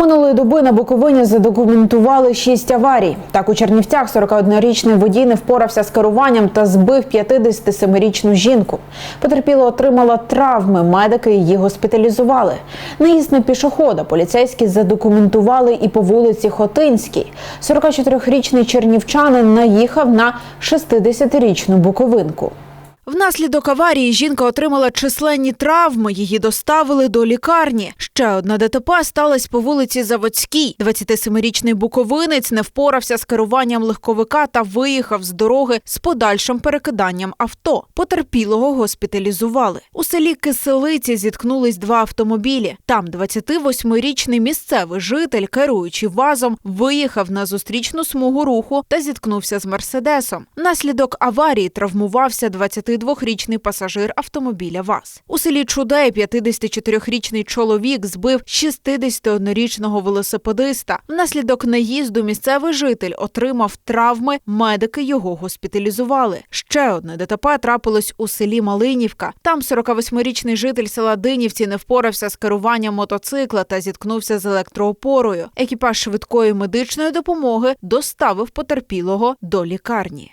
Минулої доби на Буковині задокументували шість аварій. Так у Чернівцях 41-річний водій не впорався з керуванням та збив 57-річну жінку. Потерпіла отримала травми. Медики її госпіталізували. Наїзд на пішохода поліцейські задокументували і по вулиці Хотинській. 44-річний чернівчанин наїхав на 60-річну буковинку. Внаслідок аварії жінка отримала численні травми. Її доставили до лікарні. Ще одна ДТП сталася по вулиці Заводській. 27-річний буковинець не впорався з керуванням легковика та виїхав з дороги з подальшим перекиданням авто. Потерпілого госпіталізували. У селі Киселиці зіткнулись два автомобілі. Там 28-річний місцевий житель, керуючи вазом, виїхав на зустрічну смугу руху та зіткнувся з мерседесом. Внаслідок аварії травмувався 22-річний пасажир автомобіля ВАЗ. У селі Чудей 54-річний чоловік збив 61-річного велосипедиста. Внаслідок наїзду місцевий житель отримав травми. Медики його госпіталізували. Ще одне ДТП трапилось у селі Малинівка. Там 48-річний житель села Динівці не впорався з керуванням мотоцикла та зіткнувся з електроопорою. Екіпаж швидкої медичної допомоги доставив потерпілого до лікарні.